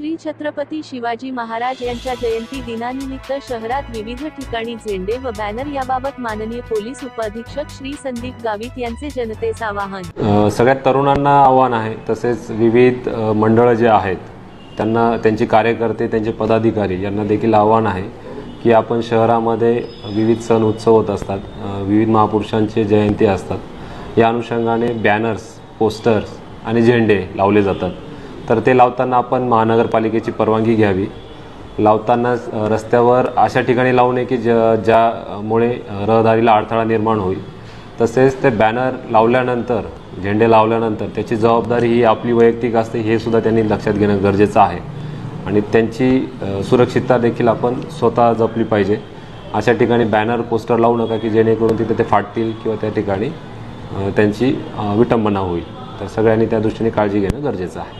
श्री छत्रपती शिवाजी महाराज यांच्या जयंती दिनानिमित्त शहरात विविध ठिकाणी झेंडे व बॅनर याबाबत माननीय पोलीस उपअधीक्षक श्री संदीप गावित यांचे जनतेस आवाहन. सगळ्यात तरुणांना आव्हान आहे तसेच विविध मंडळं जे आहेत त्यांना त्यांचे कार्यकर्ते त्यांचे पदाधिकारी यांना देखील आव्हान आहे की आपण शहरामध्ये विविध सण उत्सव होत असतात विविध महापुरुषांचे जयंती असतात. या अनुषंगाने बॅनर्स पोस्टर्स आणि झेंडे लावले जातात. तर ते लावताना आपण महानगरपालिकेची परवानगी घ्यावी. लावताना रस्त्यावर अशा ठिकाणी लावू नये की ज ज्यामुळे रहदारीला अडथळा निर्माण होईल. तसेच ते बॅनर लावल्यानंतर झेंडे लावल्यानंतर त्याची जबाबदारी ही आपली वैयक्तिक असते हे सुद्धा त्यांनी लक्षात घेणं गरजेचं आहे. आणि त्यांची सुरक्षितता देखील आपण स्वतः जपली पाहिजे. अशा ठिकाणी बॅनर पोस्टर लावू नका की जेणेकरून तिथे ते फाटतील किंवा त्या ठिकाणी त्यांची विटंबना होईल. तर सगळ्यांनी त्या दृष्टीने काळजी घेणं गरजेचं आहे.